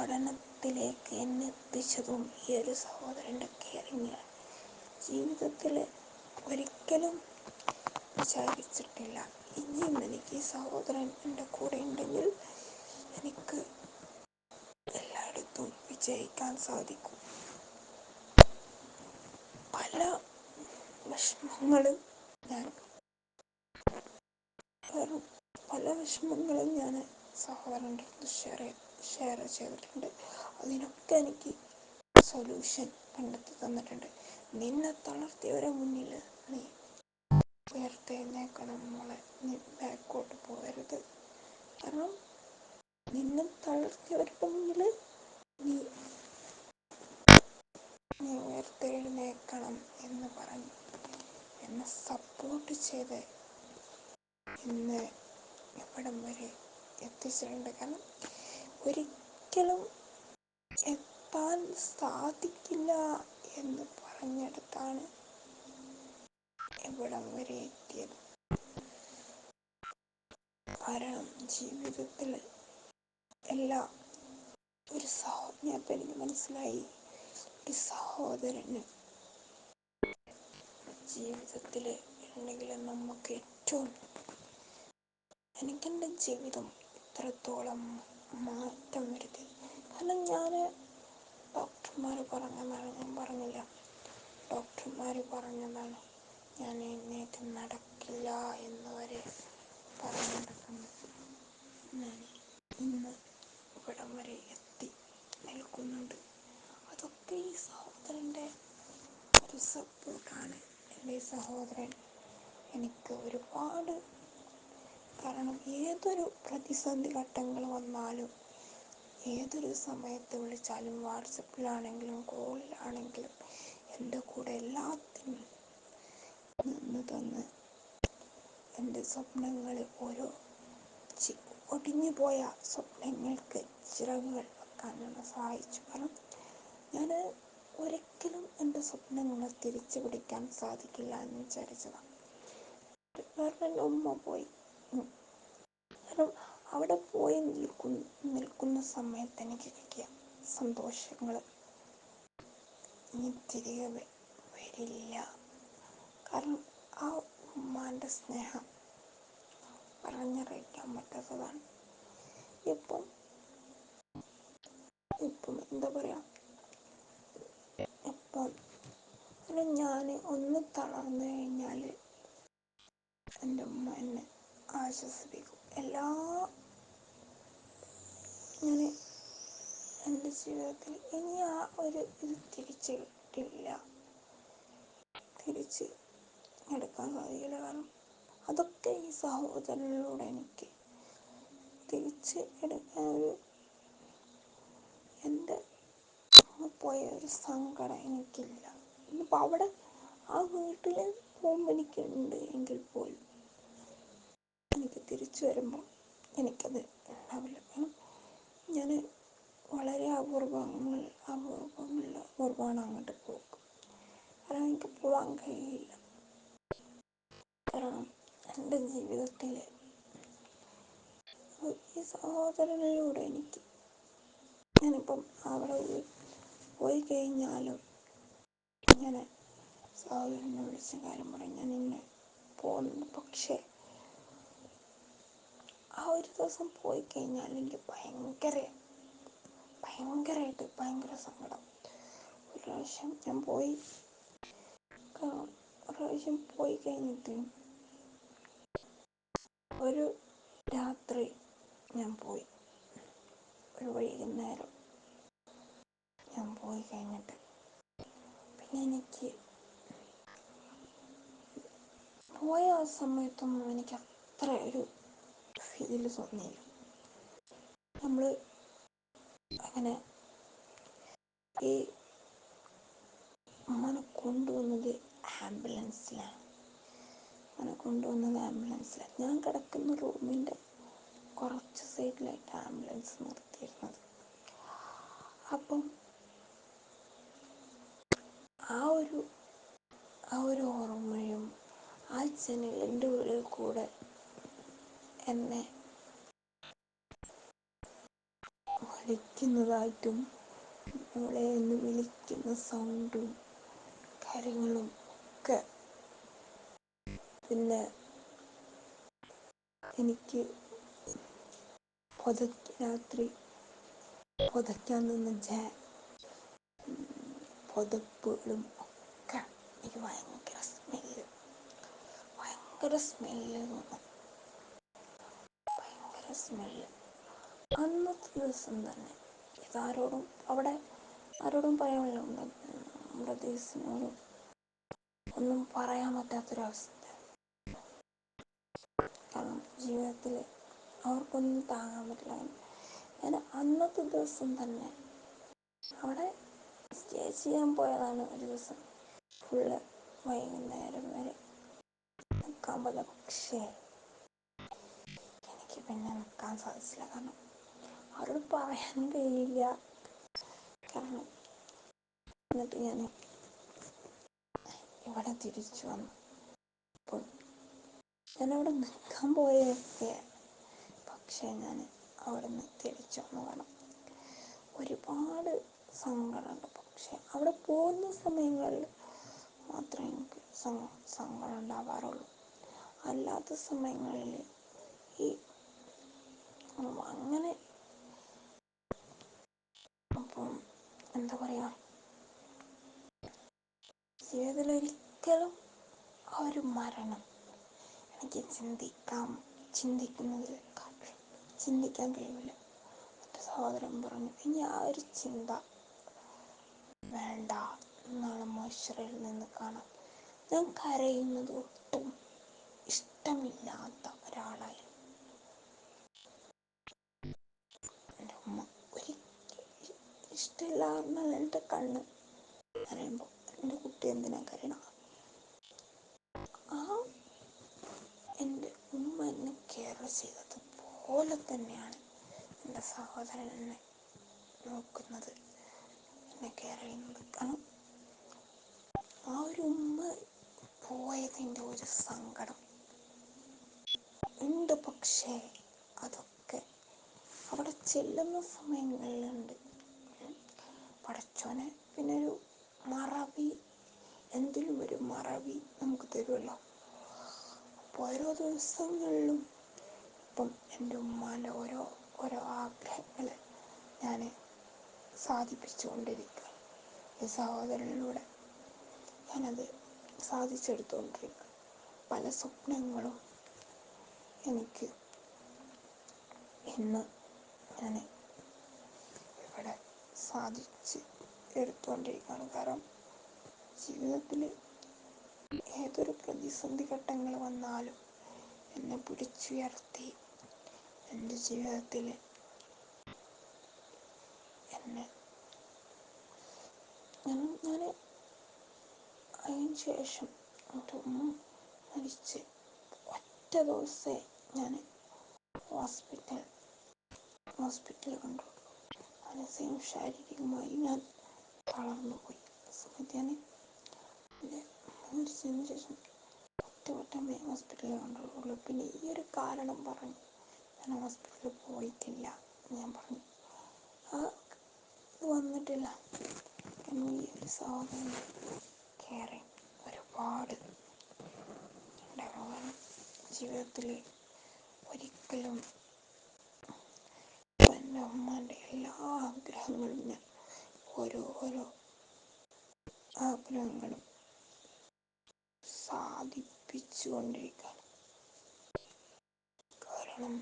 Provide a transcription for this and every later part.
പഠനത്തിലേക്ക് എന്നെ എത്തിച്ചതും ഈ ഒരു സഹോദരന്റെ കെയറിങ്ങാണ് ജീവിതത്തിൽ ഒരിക്കലും വിചാരിച്ചിട്ടില്ല. ഇനിയും എനിക്ക് ഈ സഹോദരൻ എന്റെ കൂടെ ഉണ്ടെങ്കിൽ എനിക്ക് എല്ലായിടത്തും വിജയിക്കാൻ സാധിക്കും. പല വിഷമങ്ങളും ഞാൻ പല വിഷമങ്ങളും ഞാൻ സഹോദരന്റെ അടുത്ത് ഷെയർ ഷെയർ ചെയ്തിട്ടുണ്ട്. അതിനൊക്കെ എനിക്ക് സൊല്യൂഷൻ കണ്ടെത്തി തന്നിട്ടുണ്ട്. നിന്നെ തളർത്തിയവരെ മുന്നിൽ നീ ഉയർത്തെഴുന്നേൽക്കണം മോളെ. നീ ബാക്കോട്ട് പോകരുത്. കാരണം നിന്നെ തളർത്തിയവരുടെ മുന്നിൽ നീ നീ ഉയർത്തെഴുന്നേക്കണം എന്ന് പറഞ്ഞ്. എന്നെ സപ്പോർട്ട് ചെയ്ത് ഇന്ന് ഇവിടം വരെ എത്തിച്ചിട്ടുണ്ട്. കാരണം ഒരിക്കലും എത്താൻ സാധിക്കില്ല എന്ന് പറഞ്ഞെടുത്താണ് ഇവിടം വരെ എത്തിയത്. കാരണം ജീവിതത്തിൽ എല്ലാ ഒരു സഹോ ഞാൻ എനിക്ക് മനസ്സിലായി. ഒരു സഹോദരന് ജീവിതത്തിൽ ഉണ്ടെങ്കിൽ നമുക്ക് ഏറ്റവും എനിക്കെന്റെ ജീവിതം ഇത്രത്തോളം മാറ്റം വരുത്തി. കാരണം ഞാൻ ഡോക്ടർമാർ പറഞ്ഞതാണ് ഞാൻ പറഞ്ഞില്ല. ഡോക്ടർമാർ പറഞ്ഞതാണ് ഞാൻ എഴുന്നേറ്റ് നടക്കില്ല എന്ന് വരെ പറഞ്ഞു നടക്കുന്നു ഞാൻ ഇന്ന് ഇവിടം വരെ എത്തി നിൽക്കുന്നുണ്ട്. അതൊക്കെ ഈ സഹോദരന്റെ ഒരു സപ്പോർട്ടാണ് എന്റെ സഹോദരൻ എനിക്ക് ഒരുപാട് കാരണം ഏതൊരു പ്രതിസന്ധി ഘട്ടങ്ങൾ വന്നാലും ഏതൊരു സമയത്ത് വിളിച്ചാലും വാട്സപ്പിലാണെങ്കിലും കോളിലാണെങ്കിലും എന്റെ കൂടെ എല്ലാത്തിനും നിന്ന് തന്ന് എന്റെ സ്വപ്നങ്ങൾ ഓരോ ഒടിഞ്ഞു പോയ സ്വപ്നങ്ങൾക്ക് ചിറകുകൾ വെക്കാൻ എന്നെ സഹായിച്ചു. കാരണം ഞാൻ ഒരിക്കലും എന്റെ സ്വപ്നങ്ങൾ തിരിച്ചു പിടിക്കാൻ സാധിക്കില്ല എന്ന് വിചാരിച്ചതാണ്. കാരണം ഉമ്മ പോയി. കാരണം അവിടെ പോയി നിൽക്കുന്ന നിൽക്കുന്ന സമയത്ത് എനിക്ക് കിട്ടിയ സന്തോഷങ്ങൾ. ഇനി തിരികെ വരില്ല. കാരണം ആ ഉമ്മാന്റെ സ്നേഹം പറഞ്ഞറിയിക്കാൻ പറ്റാത്തതാണ്. ഇപ്പം ഇപ്പം എന്താ പറയുക ഇപ്പം ഞാൻ ഒന്ന് തളർന്നു കഴിഞ്ഞാൽ എന്റെ ഉമ്മ എന്നെ ആശ്വസിപ്പിക്കും. എല്ലാ ഞാൻ എന്റെ ജീവിതത്തിൽ ഇനി ആ ഒരു ഇത് തിരിച്ച് കിട്ടില്ല തിരിച്ച് എടുക്കാൻ സാധിക്കില്ല. കാരണം അതൊക്കെ ഈ സഹോദരനിലൂടെ എനിക്ക് തിരിച്ച് എടുക്കാൻ ഒരു എന്റെ പോയ ഒരു സങ്കടം എനിക്കില്ല. ഇനിയിപ്പോൾ അവിടെ ആ വീട്ടിൽ പോകുമ്പോൾ എനിക്കുണ്ട് എങ്കിൽ പോലും. തിരിച്ചു വരുമ്പോൾ എനിക്കത് ഉണ്ടാവില്ല. കാരണം ഞാൻ വളരെ അപൂർവങ്ങൾ അപൂർവങ്ങളിൽ അപൂർവമാണ് അങ്ങോട്ട് പോകും കാരണം എനിക്ക് പോകാൻ കഴിയില്ല. കാരണം എന്റെ ജീവിതത്തിൽ ഈ സഹോദരനിലൂടെ എനിക്ക് ഞാനിപ്പം അവിടെ പോയി പോയി കഴിഞ്ഞാലും ഇങ്ങനെ സഹോദരനെ വിളിച്ച കാര്യം പറയും ഞാൻ ഇന്ന് പോകുന്നു പക്ഷേ ആ ഒരു ദിവസം പോയി കഴിഞ്ഞാൽ എനിക്ക് ഭയങ്കര ഭയങ്കരമായിട്ട് ഭയങ്കര സങ്കടം. ഒരു പ്രാവശ്യം ഞാൻ പോയി ഒരു പ്രാവശ്യം പോയി കഴിഞ്ഞിട്ട് ഒരു രാത്രി ഞാൻ പോയി. ഒരു വൈകുന്നേരം ഞാൻ പോയി കഴിഞ്ഞിട്ട് പിന്നെ എനിക്ക് പോയ ആ സമയത്തൊന്നും എനിക്ക് അത്ര ഒരു ഫീൽ സ്വപ്നമില്ല നമ്മൾ അങ്ങനെ ഈ അമ്മനെ കൊണ്ടുവന്നത് ആംബുലൻസിലാണ്. അമ്മനെ കൊണ്ടുവന്നത് ആംബുലൻസിലാണ് ഞാൻ കിടക്കുന്ന റൂമിന്റെ കുറച്ച് സൈഡിലായിട്ട് ആംബുലൻസ് നിർത്തിയിരുന്നത്. അപ്പം ആ ഒരു ആ ഒരു ഓർമ്മയും ആ ജനലിന്റെ ഉള്ളിൽ കൂടെ എന്നെ വിളിക്ക വിളിക്കുന്നതായിട്ടും മോളെ എന്ന് വിളിക്കുന്ന സൗണ്ടും കാര്യങ്ങളും ഒക്കെ പിന്നെ എനിക്ക് രാത്രി പുതയ്ക്കാൻ നിന്ന ജാ പുതപ്പുകളും ഒക്കെ എനിക്ക് ഭയങ്കര സ്മെല്ല് ഭയങ്കര സ്മെല്ല് തോന്നും സ്മെല്ല് അന്നത്തെ ദിവസം തന്നെ. ഇതാരോടും അവിടെ ആരോടും പറയാനില്ല. ബ്രദേഴ്സിനോടും ഒന്നും പറയാൻ പറ്റാത്തൊരവസ്ഥ. കാരണം ജീവിതത്തിൽ അവർക്കൊന്നും താങ്ങാൻ പറ്റില്ല. ഞാൻ അന്നത്തെ ദിവസം തന്നെ അവിടെ സ്റ്റേ ചെയ്യാൻ പോയതാണ് ഒരു ദിവസം. ഫുള്ള് വൈകുന്നേരം വരെ. നിൽക്കാൻ പറ്റില്ല പക്ഷേ പിന്നെ നിൽക്കാൻ സാധിച്ചില്ല. കാരണം അവരോട് പറയാൻ കഴിയില്ല. കാരണം എന്നിട്ട് ഞാൻ ഇവിടെ തിരിച്ചു വന്നു. അപ്പോൾ ഞാനവിടെ നിൽക്കാൻ പോയ വ്യക്തിയാണ് പക്ഷേ ഞാൻ അവിടെ നിന്ന് തിരിച്ചു വന്നു. കാരണം ഒരുപാട് സങ്കടമുണ്ട്. പക്ഷെ അവിടെ പോകുന്ന സമയങ്ങളിൽ മാത്രമേ എനിക്ക് സങ്കടം ഉണ്ടാവാറുള്ളൂ. അല്ലാത്ത സമയങ്ങളിൽ ഈ അങ്ങനെ അപ്പം എന്താ പറയുക ജീവിതത്തിൽ ഒരിക്കലും ആ ഒരു മരണം എനിക്ക് ചിന്തിക്കാം ചിന്തിക്കുന്നതിൽ ചിന്തിക്കാൻ കഴിയില്ല എന്റെ സഹോദരൻ പറഞ്ഞു ഇനി ആ ഒരു ചിന്ത വേണ്ട. എന്നാണ് മോശറിൽ നിന്ന് കാണാം. ഞാൻ കരയുന്നത് ഒട്ടും ഇഷ്ടമില്ലാത്ത ഒരാളായി ഇഷ്ടമില്ല എന്നാൽ എന്റെ കണ്ണ്. കരയുമ്പോൾ എന്റെ കുട്ടി എന്തിനാ കരയണം? ആ എന്റെ ഉമ്മ എന്നെ കെയർ ചെയ്തത് പോലെ തന്നെയാണ് എന്റെ സഹോദരൻ എന്നെ നോക്കുന്നത് എന്നെ കെയർ ചെയ്യുന്നത്. കാരണം ആ ഒരു ഉമ്മ പോയതിന്റെ ഒരു സങ്കടം. ഉണ്ട് പക്ഷേ അതൊക്കെ അവിടെ ചെല്ലുന്ന സമയങ്ങളിലുണ്ട്. പടച്ചോനെ പിന്നെ ഒരു മറവി എന്തിനും ഒരു മറവി നമുക്ക് തരുമല്ലോ അപ്പോൾ ഓരോ ദിവസങ്ങളിലും ഇപ്പം എന്റെ ഉമ്മാന്റെ ഓരോ ഓരോ ആഗ്രഹങ്ങൾ ഞാൻ സാധിപ്പിച്ചു കൊണ്ടിരിക്കുക ഈ സഹോദരനിലൂടെ ഞാനത് സാധിച്ചെടുത്തുകൊണ്ടിരിക്കുക പല സ്വപ്നങ്ങളും എനിക്ക് ഇന്ന് ഞാൻ ഇവിടെ സാധിച്ച് എടുത്തുകൊണ്ടിരിക്കുകയാണ്. കാരണം ജീവിതത്തിൽ ഏതൊരു പ്രതിസന്ധി ഘട്ടങ്ങൾ വന്നാലും എന്നെ പിടിച്ചുയർത്തി എന്റെ ജീവിതത്തിൽ എന്നെ ഞാൻ ഞാൻ അതിന് ശേഷം എന്റെ ഉമ്മ മരിച്ച് ഒറ്റ ദിവസമേ ഞാൻ ഹോസ്പിറ്റൽ ഹോസ്പിറ്റലിൽ കണ്ടു. മാനസികവും ശാരീരികമായി തളർന്നു പോയി എന്റെ മരിച്ചതിന് ശേഷം ഒറ്റവട്ടമേ ഹോസ്പിറ്റലിൽ കണ്ടുള്ളൂ പിന്നെ ഈ ഒരു കാരണം പറഞ്ഞു ഞാൻ ഹോസ്പിറ്റലിൽ പോയിട്ടില്ല ഞാൻ പറഞ്ഞു ആ വന്നിട്ടില്ല കാരണം ഈ ഒരു സഹോദരൻ കെയറിങ് ഒരുപാട് ഉണ്ടായിരുന്നു ജീവിതത്തിൽ ഒരിക്കലും ഉമ്മാന്റെ എല്ലാ ആഗ്രഹങ്ങളും ഞാൻ ഓരോ ഓരോ ആഗ്രഹങ്ങളും സാധിപ്പിച്ചു കൊണ്ടിരിക്കുകയാണ് കാരണം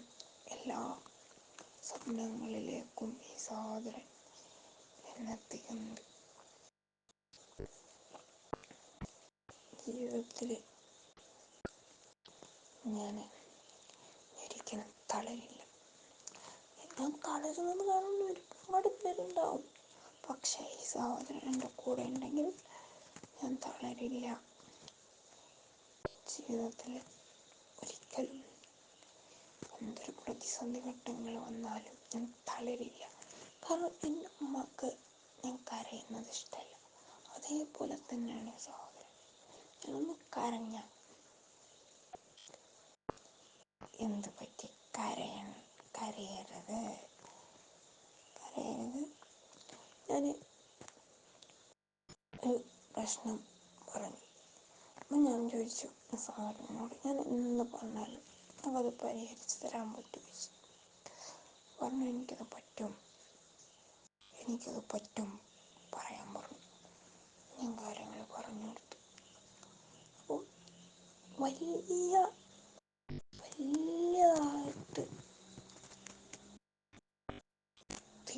എല്ലാ സ്വപ്നങ്ങളിലേക്കും ഈ സഹോദരൻ എന്നെത്തിക്കുന്നുണ്ട് ജീവിതത്തിൽ ഞാൻ ഒരിക്കലും തളരില്ല ഞാൻ നിന്ന് കാണുന്ന ഒരുപാട് പേരുണ്ടാവും. പക്ഷേ ഈ സഹോദരൻ എന്റെ കൂടെ ഉണ്ടെങ്കിൽ ഞാൻ തളരില്ല. ജീവിതത്തിൽ ഒരിക്കലും എന്തൊരു പ്രതിസന്ധി ഘട്ടങ്ങൾ വന്നാലും ഞാൻ തളരില്ല. കാരണം എന്റെ ഉമ്മക്ക് ഞാൻ കരയുന്നത് ഇഷ്ടമല്ല. അതേപോലെ തന്നെയാണ് സഹോദരൻ. ഞാനൊന്ന് കരഞ്ഞ. എന്ത് പറ്റി? കരയണം കരയരുത്. ഞാൻ ഒരു പ്രശ്നം പറഞ്ഞു. അപ്പം ഞാൻ ചോദിച്ചു സാറിനോട് ഞാൻ എന്ന് പറഞ്ഞാലും നമുക്കത് പരിഹരിച്ച് തരാൻ പറ്റും ചോദിച്ചു പറഞ്ഞു എനിക്കത് പറ്റും. എനിക്കത് പറ്റും പറയാൻ പറഞ്ഞു. ഞാൻ കാര്യങ്ങൾ പറഞ്ഞു കൊടുത്തു. അപ്പോൾ വലിയ വലിയതായിട്ട്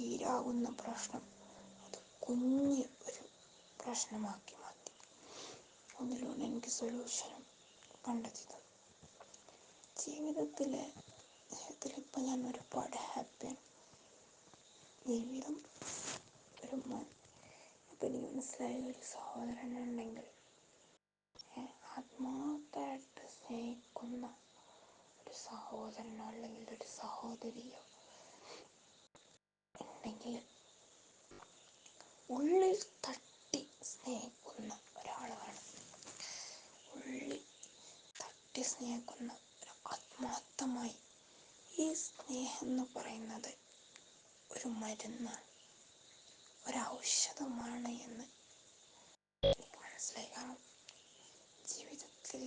തീരാവുന്ന പ്രശ്നം അത് കുഞ്ഞ് ഒരു പ്രശ്നമാക്കി മാറ്റി അതിലൂടെ എനിക്ക് സൊല്യൂഷനും കണ്ടെത്തി ജീവിതത്തിലെ ജീവിതത്തിൽ ഇപ്പം ഞാൻ ഒരുപാട് ഹാപ്പിയാണ് ജീവിതം ഒരു ഇപ്പം എനിക്ക് മനസ്സിലായ ഒരു ഏ, ആത്മാർത്ഥമായിട്ട് സ്നേഹിക്കുന്ന ഒരു സഹോദരനോ അല്ലെങ്കിൽ ഒരു സഹോദരിയോ ഉണ്ടെങ്കിൽ ഉള്ളിൽ തട്ടി സ്നേഹിക്കുന്ന ഒരാളാണ്. ഉള്ളിൽ തട്ടി സ്നേഹിക്കുന്ന ഒരു ആത്മാർത്ഥമായി ഈ സ്നേഹം എന്ന് പറയുന്നത് ഒരു മരുന്നാണ്. ഒരൗഷധമാണ് എന്ന് എനിക്ക് ജീവിതത്തിൽ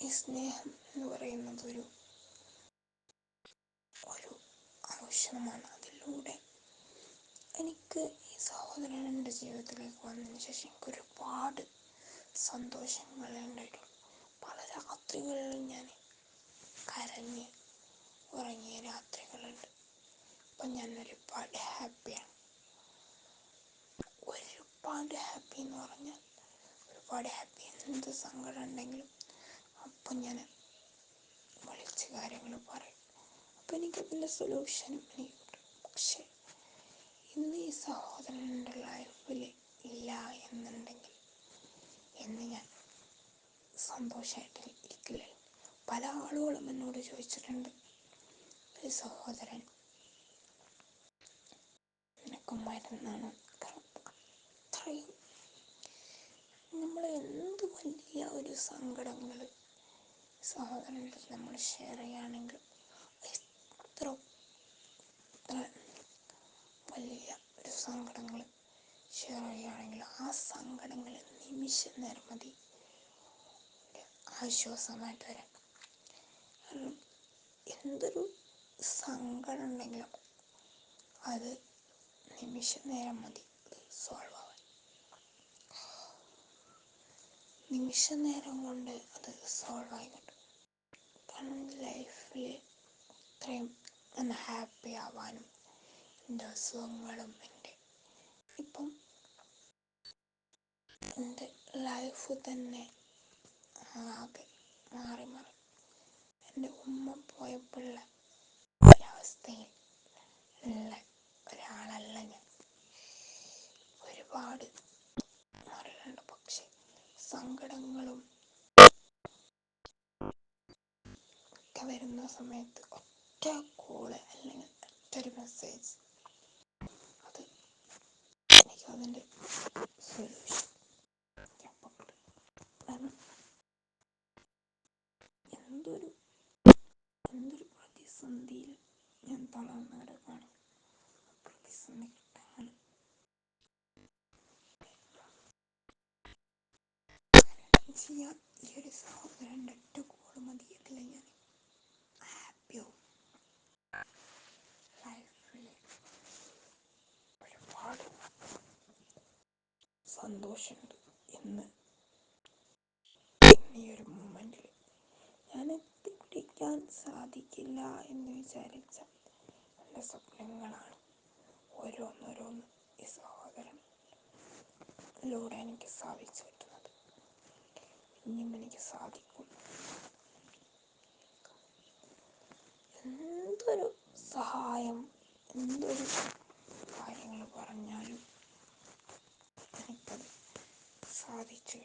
ഈ സ്നേഹം എന്ന് പറയുന്നത് ഒരു ഔഷധമാണ് അതിലൂടെ എനിക്ക് ഈ സഹോദരൻ എന്റെ ജീവിതത്തിലേക്ക് വന്നതിന് ശേഷം എനിക്ക് ഒരുപാട് സന്തോഷങ്ങൾ ഉണ്ടായിട്ടുള്ളൂ പല രാത്രികളിലും ഞാൻ കരഞ്ഞ് ഉറങ്ങിയ രാത്രികളുണ്ട്. അപ്പം ഞാൻ ഒരുപാട് ഹാപ്പിയാണ്. ഒരുപാട് ഹാപ്പി എന്ന് പറഞ്ഞാൽ ഒരുപാട് ഹാപ്പി എന്ത് സങ്കടം ഉണ്ടെങ്കിലും അപ്പം ഞാൻ വിളിച്ച് കാര്യങ്ങൾ പറയും. അപ്പം എനിക്ക് അതിന്റെ സൊല്യൂഷനും എനിക്കുണ്ട് പക്ഷേ ഇന്ന് ഈ സഹോദരൻ എന്റെ ലൈഫിൽ ഇല്ല എന്നുണ്ടെങ്കിൽ എന്ന് ഞാൻ സന്തോഷമായിട്ട് ഇരിക്കില്ല. പല ആളുകളും എന്നോട് ചോദിച്ചിട്ടുണ്ട് ഒരു സഹോദരൻ നിനക്ക് മരുന്നാണ് അത്രയും നമ്മൾ എന്ത് വലിയ ഒരു സങ്കടങ്ങൾ സഹോദരന്റെ നമ്മൾ ഷെയർ ചെയ്യുകയാണെങ്കിൽ എത്ര എത്ര വലിയ ഒരു സങ്കടങ്ങൾ ഷെയർ ചെയ്യുകയാണെങ്കിൽ ആ സങ്കടങ്ങൾ നിമിഷ നേരം മതി. ഒരു ആശ്വാസമായിട്ട് വരാൻ. കാരണം എന്തൊരു സങ്കടം ഉണ്ടെങ്കിലും അത് നിമിഷ നേരം മതി. സോൾവ് ആവാൻ. നിമിഷ നേരം കൊണ്ട് അത് സോൾവ് ആയി കിട്ടും കാരണം ലൈഫിൽ ഇത്രയും ഒന്ന് ഹാപ്പി ആവാനും എന്റെ അസുഖങ്ങളും എന്റെ ഇപ്പം എന്റെ ലൈഫ് തന്നെ ആകെ മാറി മാറി. എന്റെ ഉമ്മ പോയപ്പോഴുള്ള ഒരവസ്ഥയിൽ ഉള്ള ഒരാളല്ല ഞാൻ. ഒരുപാട് മാറിയിട്ടുണ്ട്. പക്ഷെ സങ്കടങ്ങളും ഒക്കെ വരുന്ന സമയത്ത് ഒറ്റ കോൾ അല്ലെങ്കിൽ ഒറ്റൊരു മെസ്സേജ് അത് എനിക്ക് അതിന്റെ സൊല്യൂഷൻ കാരണം എന്തൊരു എന്തൊരു പ്രതിസന്ധിയിൽ ഞാൻ തളർന്നു കിടക്കുകയാണ് പ്രതിസന്ധി കിട്ടാൻ ചെയ്യാൻ ഈ ഒരു സഹോദരന്റെ ഒറ്റ കോൾ മതി. ഞാൻ വിചാരിച്ച എന്റെ സ്വപ്നങ്ങളാണ്. ഓരോന്നോരോന്ന് ഈ സഹോദരൻ ലൂടെ എനിക്ക് സാധിച്ചു കിട്ടുന്നത് ഇനിയും എനിക്ക് സാധിക്കും. എന്തൊരു സഹായം എന്തൊരു കാര്യങ്ങൾ പറഞ്ഞാലും എനിക്കത് സാധിച്ചു